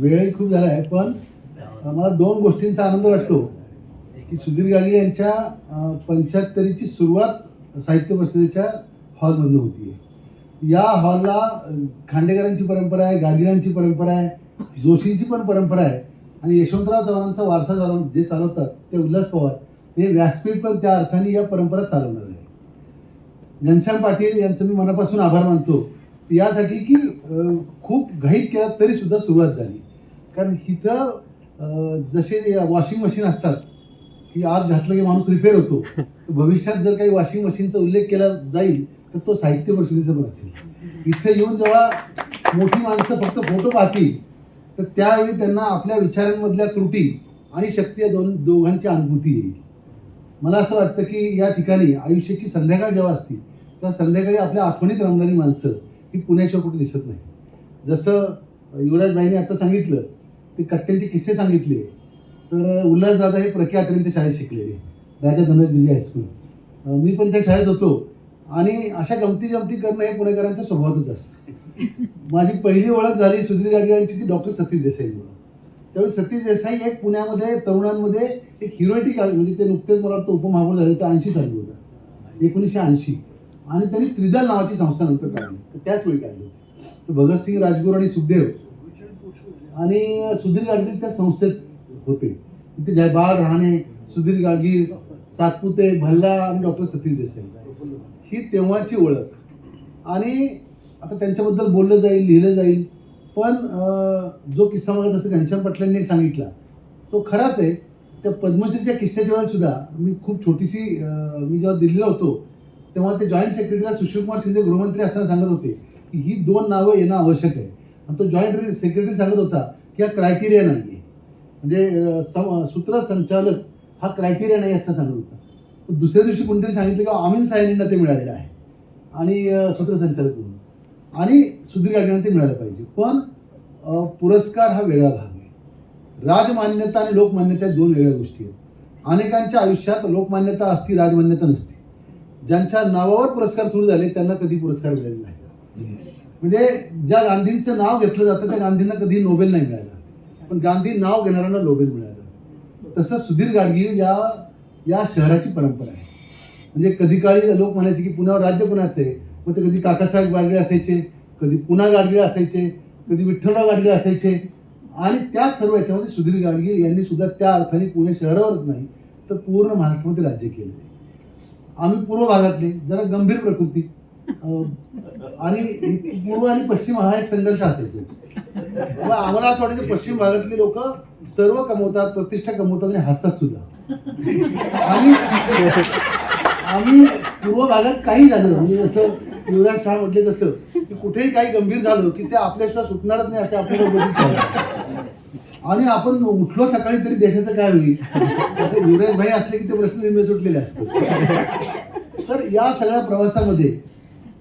वेळही खूप झाला आहे पण मला दोन गोष्टींचा आनंद वाटतो. की सुधीर गाडगे यांच्या पंच्याहत्तरीची सुरुवात साहित्य परिषदेच्या हॉलमधून होती. या हॉलला खांडेकरांची परंपरा आहे गाडगिळांची परंपरा आहे जोशींची पण परंपरा आहे आणि यशवंतराव चव्हाणांचा वारसा चालव जे चालवतात ते उल्हास पवार हे व्यासपीठ पण त्या अर्थाने या परंपरा चालवणार आहे. घनश्याम पाटील यांचं मी मनापासून आभार मानतो. यासाठी की खूप घाईत केला तरी सुद्धा सुरुवात झाली. कारण इथं जसे वॉशिंग मशीन असतात की आज घातलं की माणूस रिपेअर होतो. तर भविष्यात जर काही वॉशिंग मशीनचा उल्लेख केला जाईल तर तो साहित्य परिषदेचा पण असेल. इथे येऊन जेव्हा मोठी माणसं फक्त फोटो पाहतील तर त्यावेळी त्यांना आपल्या विचारांमधल्या त्रुटी आणि शक्ती या दोन दोघांची अनुभूती येईल. मला असं वाटतं की या ठिकाणी आयुष्याची संध्याकाळ जेव्हा असते तेव्हा संध्याकाळी आपल्या आठवणीत रमणारी माणसं ही पुण्याशिवाय कुठे दिसत नाही जसं युवराजबाईंनी आता सांगितलं ते कट्ट्यांचे किस्से सांगितले. तर उल्हासदादा हे प्रख्यातपर्यंत शाळेत शिकलेले राजा दिल्ली हायस्कूल मी पण त्या शाळेत होतो. आणि अशा गमती जमती करणं हे पुणेकरांच्या स्वभावातच असतं. माझी पहिली ओळख झाली सुधीर गाडगे यांची ती डॉक्टर सतीश देसाईमुळे त्यावेळी सतीश देसाई एक पुण्यामध्ये तरुणांमध्ये एक हिरोटिक म्हणजे ते नुकतेच मला वाटतं उपमहापौर झाले तर ऐंशी साली होता. एकोणीसशे ऐंशी. आणि त्यांनी त्रिदल नावाची संस्था नंतर काढली. तर त्याच वेळी काढली होती. तर भगतसिंग राजगुरू आणि सुखदेव आणि सुधीर गाडगीळ त्या संस्थेत होते. तिथे जयबाळ राहणे सुधीर गाडगीर सातपुते भल्ला आणि डॉक्टर सतीश देसाई. ही तेव्हाची ओळख. आणि आता त्यांच्याबद्दल बोललं जाईल लिहिलं जाईल पण जो किस्सा मला जसं घनश्याम पाटलांनी सांगितला तो खराच आहे. त्या पद्मश्रीच्या किस्स्याच्या वेळेला सुद्धा मी खूप छोटीशी मी जेव्हा दिल्लीला होतो तेव्हा ते जॉईंट सेक्रेटरीला सुशीलकुमार शिंदे गृहमंत्री असताना सांगत होते की ही दोन नावं येणं आवश्यक आहे. आणि तो जॉईंट सेक्रेटरी सांगत होता किंवा क्रायटेरिया नाही आहे म्हणजे सम- सूत्रसंचालक हा क्रायटेरिया नाही असं सांगत होता पण दुसऱ्या दिवशी कोणतरी सांगितलं की आमिन सायनींना ते मिळालेलं आहे. आणि सूत्रसंचालक म्हणून. आणि सुधीर गाडगेंना ते मिळालं पाहिजे. पण पुरस्कार हा वेगळा भाग आहे. राजमान्यता आणि लोकमान्यता दोन वेगळ्या गोष्टी आहेत. अनेकांच्या आयुष्यात लोकमान्यता असती राजमान्यता नसते. ज्यांच्या नावावर पुरस्कार सुरू झाले त्यांना कधी पुरस्कार मिळाले नाही. म्हणजे ज्या गांधींचं नाव घेतलं जातं त्या गांधींना कधी नोबेल नाही मिळालं पण गांधी नाव घेणाऱ्यांना नोबेल मिळालं तसं सुधीर गाडगीळ या या शहराची परंपरा आहे. म्हणजे कधी काळी लोक म्हणायचे की पुण्यावर राज्य कुणाचं आहे? मग ते कधी काकासाहेब गाडगे असायचे कधी पुन्हा गाडगे असायचे कधी विठ्ठलराव गाडगे असायचे. आणि त्याच सर्व याच्यामध्ये सुधीर गाडगे यांनी सुद्धा त्या अर्थाने पुणे शहरावरच नाही तर पूर्ण महाराष्ट्रामध्ये राज्य केले आम्ही पूर्व भागातले जरा गंभीर प्रकृती. आणि पूर्व आणि पश्चिम हा एक संघर्ष असायचा मग आम्हाला असं वाटायचं पश्चिम भागातले लोक सर्व कमवतात प्रतिष्ठा कमवतात आणि हसतात सुद्धा. आणि आम्ही पूर्व भागात काही झालं म्हणजे जसं युवराज शाह म्हटले तसं की कुठेही काही गंभीर झालं की ते आपल्याशिवाय सुटणारच नाही असं आपल्याला आणि आपण उठलो सकाळी तरी देशाचं काय होईल? युवराज भाई असले की ते प्रश्न नेहमी सुटलेले असतात. तर या सगळ्या प्रवासामध्ये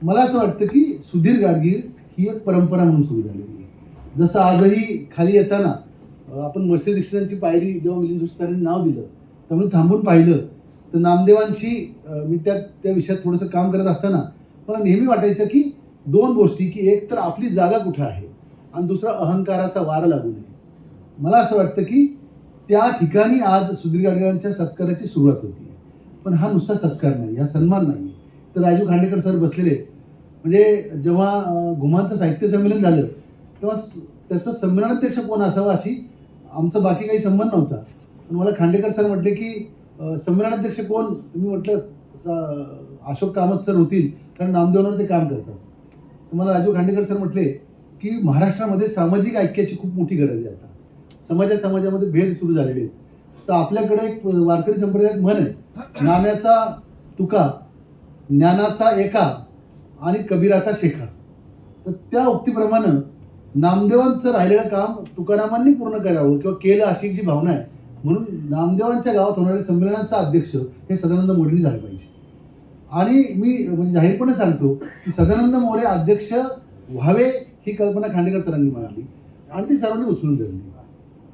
मला असं वाटतं की सुधीर गाडगीळ ही एक परंपरा म्हणून सुरू झालेली आहे. जसं आजही खाली येताना आपण मस्ती दीक्षितांची पायरी जेव्हा मिलिंद जोशी नाव दिलं तेव्हा मी थांबून पाहिलं तर नामदेवांशी मी त्या त्या विषयात थोडंसं काम करत असताना मला नेहमी वाटायचं की दोन गोष्टी की एक तर आपली जागा कुठं आहे आणि दुसरा अहंकाराचा वारा लागू नये. मला असं वाटतं की त्या ठिकाणी आज सुधीर गाडगेळांच्या सत्काराची सुरुवात होती. पण हा नुसता सत्कार नाही हा सन्मान नाही तर राजीव खांडेकर सर बसलेले. म्हणजे जेव्हा घुमांचं साहित्य संमेलन झालं तेव्हा त्याचं संमेलनाध्यक्ष कोण असावं अशी आमचा बाकी काही संबंध नव्हता. पण मला खांडेकर सर म्हटले की संमेलनाध्यक्ष कोण? तुम्ही म्हटलं अशोक कामत सर होतील कारण नामदेवांवर ते काम करतात. मला राजीव खांडेकर सर म्हटले की महाराष्ट्रामध्ये सामाजिक ऐक्याची खूप मोठी गरज आहे आता. समाजा समाजामध्ये भेद सुरू झालेले आहेत. तर आपल्याकडे एक वारकरी संप्रदायात म्हण आहे नाम्याचा तुका ज्ञानाचा एका आणि कबीराचा शेखा तर त्या उक्तीप्रमाणे नामदेवांचं राहिलेलं काम तुकारामांनी पूर्ण करावं किंवा केलं अशी जी भावना आहे. म्हणून नामदेवांच्या गावात होणाऱ्या संमेलनाचा अध्यक्ष हे सदानंद मोरेंनी झालं पाहिजे. आणि मी म्हणजे जाहीरपणे सांगतो की सदानंद मोरे अध्यक्ष व्हावे ही कल्पना खांडेकर सरांनी मिळाली आणि ती सर्वांनी उचलून धरली.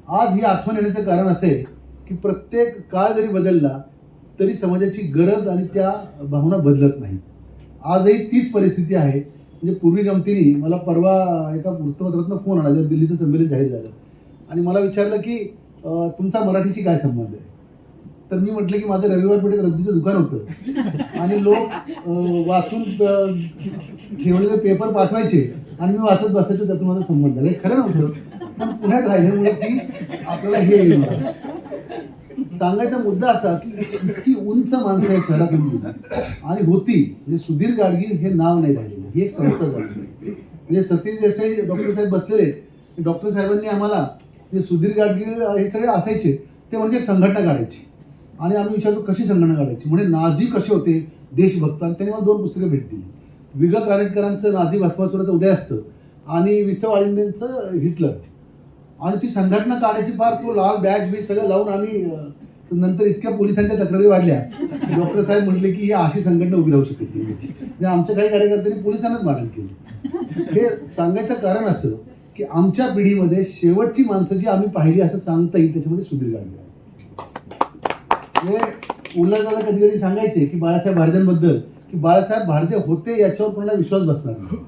आज ही आठवण येण्याचं कारण असं आहे की प्रत्येक काळ जरी बदलला तरी समाजाची गरज आणि त्या भावना बदलत नाही. आजही तीच परिस्थिती आहे. म्हणजे पूर्वी गमतीने मला परवा एका वृत्तपत्रातनं फोन आला जेव्हा दिल्लीचं संमेलन जाहीर झालं. आणि मला विचारलं की तुमचा मराठीशी काय संबंध आहे? तर मी म्हटलं की माझं रविवार पेठेत रद्दीचं दुकान होतं. आणि लोक वाचून ठेवलेले पेपर पाठवायचे आणि मी वाचत बसायचो त्यातून माझा संबंध झाला हे खरं नव्हतं. पण पुण्यात राहिल्यामुळे की आपल्याला हे येईल. सांगायचा मुद्दा असा की उंच माणसं या शहरातून आणि होती. म्हणजे सुधीर गाडगीळ हे नाव नाही राहिलेलं ही एक संस्था झाली म्हणजे सतीश देसाई डॉक्टर साहेब बसलेले डॉक्टर साहेबांनी आम्हाला म्हणजे सुधीर गाडगीळ हे सगळे असायचे ते म्हणजे संघटना काढायची. आणि आम्ही विचारतो कशी संघटना काढायची? म्हणजे नाझी कसे होते? देशभक्त. आणि त्यांनी मला दोन पुस्तकं भेट दिली. विगा कारेटकरांचं नाझी भस्मासुराचं उदय असतं. आणि विसव आळिंदेंचं हिटलर. आणि ती संघटना काढायची फार तो लाल बॅच बीच सगळं लावून आम्ही तर नंतर इतक्या पोलिसांच्या तक्रारी वाढल्या. डॉक्टर साहेब म्हटले की ही अशी संघटना उभी राहू शकत नाही. म्हणजे आमच्या काही कार्यकर्त्यांनी पोलिसांनाच मारण केलं. हे सांगायचं कारण असं की आमच्या पिढीमध्ये शेवटची माणसं जी आम्ही पाहिली असं सांगता येईल त्याच्यामध्ये सुधीर गाडगे हे म्हणजे कधी कधी सांगायचे की बाळासाहेब भारद्यांबद्दल की बाळासाहेब भारदे होते याच्यावर कोणाला विश्वास बसणार नाही.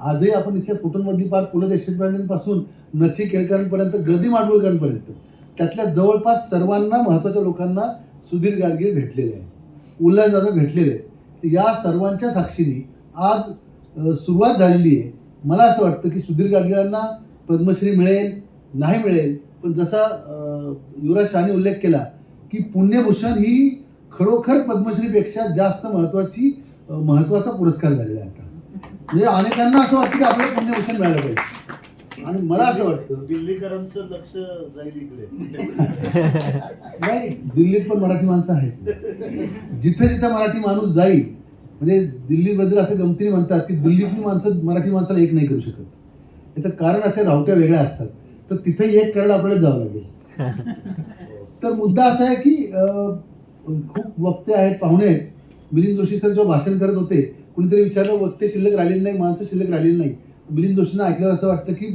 आजही आपण इथे कुटुंबी पार पु ल देशपांडेंपासून नची केळकरांपर्यंत गदी माडगुळकरांपर्यंत त्यातल्या जवळपास सर्वांना महत्त्वाच्या लोकांना सुधीर गाडगीळ भेटलेले आहे. उल्हासदादा भेटलेले आहेत. तर या सर्वांच्या साक्षीने आज सुरुवात झालेली आहे. मला असं वाटतं की सुधीर गाडगिळांना पद्मश्री मिळेल नाही मिळेल पण जसा युवराज शहाने उल्लेख केला की पुण्यभूषण ही खरोखर पद्मश्रीपेक्षा जास्त महत्त्वाची महत्त्वाचा पुरस्कार झालेला आहे आता. म्हणजे अनेकांना असं वाटतं की आपल्याला पुण्यभूषण मिळालं पाहिजे. आणि मला असं वाटतं दिल्लीकरांचं लक्ष जाईल इकडे. नाही दिल्लीत पण मराठी माणसं आहेत. जिथे जिथे मराठी माणूस जाईल म्हणजे दिल्लीबद्दल असं गमतीने म्हणतात की दिल्लीतली माणसं मराठी माणसाला एक नाही करू शकत. याचं कारण असे रावट्या वेगळ्या असतात. तर तिथे एक करायला आपल्याला जावं लागेल. तर मुद्दा असा आहे की खूप वक्ते आहेत पाहुणे आहेत. मिलिंद जोशी सर जेव्हा भाषण करत होते कुणीतरी विचारलं वक्ते शिल्लक राहिलेली नाही माणसं शिल्लक राहिलेली नाही. मिलिंद जोशींना ऐकल्यावर असं वाटतं की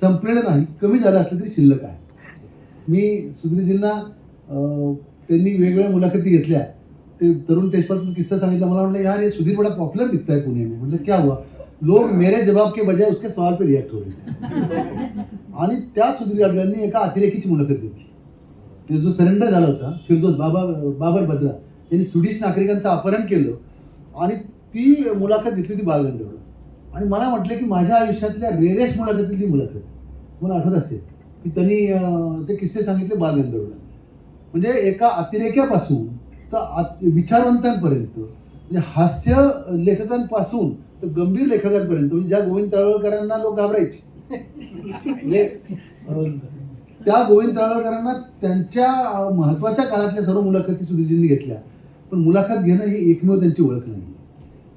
संपलेलं नाही कमी झालं असलं तरी शिल्लक आहे. मी सुधीरजींना त्यांनी वेगवेगळ्या मुलाखती घेतल्या. ते तरुण तेजपालचा किस्सा सांगितला. मला म्हटलं यार हे सुधीर बडा पॉप्युलर दिखता है पुणे में म्हटलं क्या हुआ? लोग मेरे जवाब के बजाय उसके सवाल पे रिॲक्ट होते. आणि त्या सुधीर गाडगिळांनी एका अतिरेकीची मुलाखत घेतली. ते जो सरेंडर झाला होता फिरदोस बाबा बाबर बद्रा यांनी स्वीडिश नागरिकांचं अपहरण केलं आणि ती मुलाखत घेतली होती बालगंधर्व. आणि मला म्हटलं की माझ्या आयुष्यातल्या रेरेस्ट मुलाखतीतली मुलाखत मला आठवत असेल? की त्यांनी ते किस्से सांगितले बालगंधर्वला. म्हणजे एका अतिरेक्यापासून तर विचारवंतांपर्यंत म्हणजे हास्य लेखकांपासून तर गंभीर लेखकांपर्यंत म्हणजे ज्या गोविंद तळवळकरांना लोक घाबरायचे. म्हणजे त्या गोविंद तळवळकरांना त्यांच्या महत्त्वाच्या काळातल्या सर्व मुलाखती सुधीजींनी घेतल्या. पण मुलाखत घेणं ही एकमेव त्यांची ओळख नाही.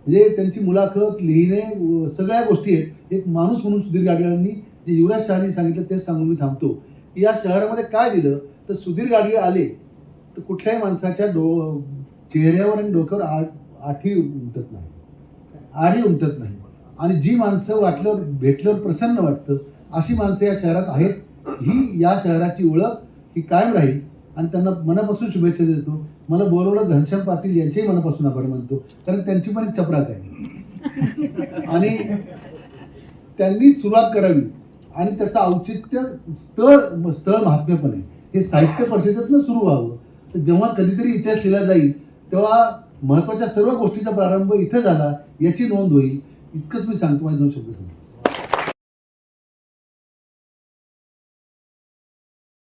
म्हणजे त्यांची मुलाखत लिहिणे सगळ्या गोष्टी आहेत. एक माणूस म्हणून सुधीर गाडगिळांनी जे युवराज शहानी सांगितलं तेच सांगून मी थांबतो. की या शहरामध्ये काय दिलं? तर सुधीर गाडगिळ आले. तर कुठल्याही माणसाच्या डो चेहऱ्यावर आणि डोक्यावर आ आठी उमटत नाही. आडी उमटत नाही. आणि जी माणसं वाटलं भेटल्यावर प्रसन्न वाटतं अशी माणसं या शहरात आहेत. ही या शहराची ओळख ही कायम राहील. आणि त्यांना मनापासून शुभेच्छा देतो. मला बोलवलं घनश्याम पाटील यांचेही मनापासून आभार मानतो कारण त्यांची पण एक चपराक आहे. आणि त्यांनी सुरुवात करावी आणि त्याचं औचित्य स्थळ स्थळ महात्म्य पण आहे. हे साहित्य परिषदेतनं सुरू व्हावं. तर जेव्हा कधीतरी इतिहास लिहिला जाईल तेव्हा महत्त्वाच्या सर्व गोष्टीचा प्रारंभ इथं झाला याची नोंद होईल. इतकंच मी सांगतो माझे दोन शब्द सांगतो